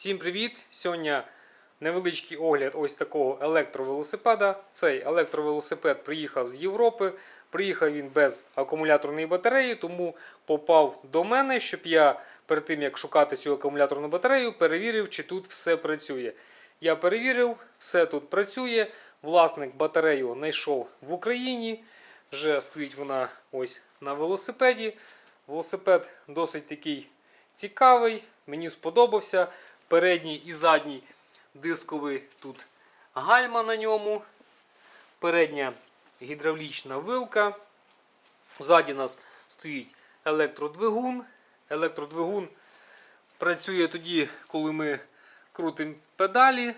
Всім привіт! Сьогодні невеличкий огляд ось такого електровелосипеда. Цей електровелосипед приїхав з Європи. Приїхав він без акумуляторної батареї, тому попав до мене, щоб я перед тим як шукати цю акумуляторну батарею, перевірив, чи тут все працює. Я перевірив, все тут працює. Власник батарею знайшов в Україні. Вже стоїть вона ось на велосипеді. Велосипед досить такий цікавий, мені сподобався. Передній і задній дисковий тут гальма на ньому. Передня гідравлічна вилка. Ззаді нас стоїть електродвигун. Електродвигун працює тоді, коли ми крутимо педалі.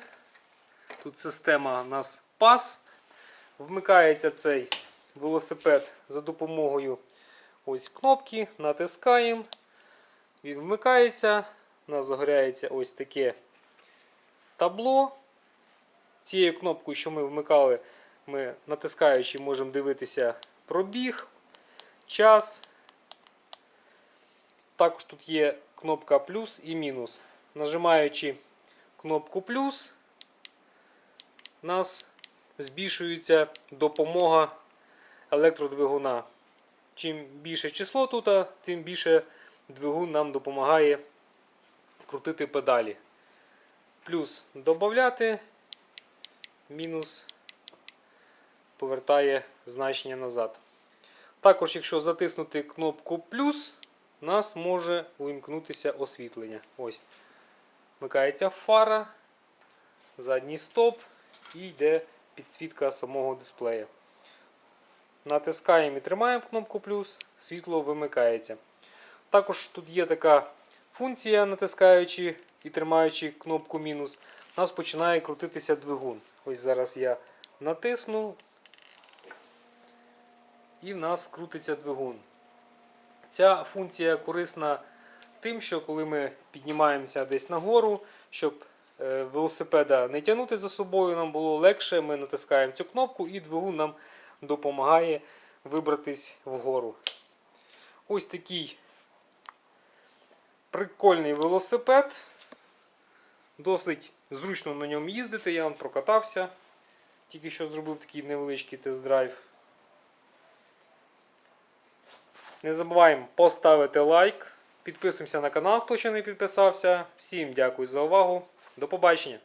Тут система у нас пас. Вмикається цей велосипед за допомогою ось кнопки. Натискаємо. Він вмикається. У нас загоряється ось таке табло. Цією кнопкою, що ми вмикали, ми натискаючи можемо дивитися пробіг, час. Також тут є кнопка плюс і мінус. Нажимаючи кнопку плюс, у нас збільшується допомога електродвигуна. Чим більше число тут, тим більше двигун нам допомагає крутити педалі. Плюс додати, мінус повертає значення назад. Також, якщо затиснути кнопку плюс, у нас може увімкнутися освітлення. Ось. Вмикається фара, задній стоп і йде підсвітка самого дисплея. Натискаємо і тримаємо кнопку плюс, світло вимикається. Також тут є така функція, натискаючи і тримаючи кнопку мінус, у нас починає крутитися двигун. Ось зараз я натисну і в нас крутиться двигун. Ця функція корисна тим, що коли ми піднімаємося десь нагору, щоб е, велосипеда не тягнути за собою, нам було легше, ми натискаємо цю кнопку і двигун нам допомагає вибратись вгору. Ось такий прикольний велосипед. Досить зручно на ньому їздити, я вам прокатався. Тільки що зробив такий невеличкий тест-драйв. Не забуваємо поставити лайк. Підписуємося на канал, хто ще не підписався. Всім дякую за увагу. До побачення!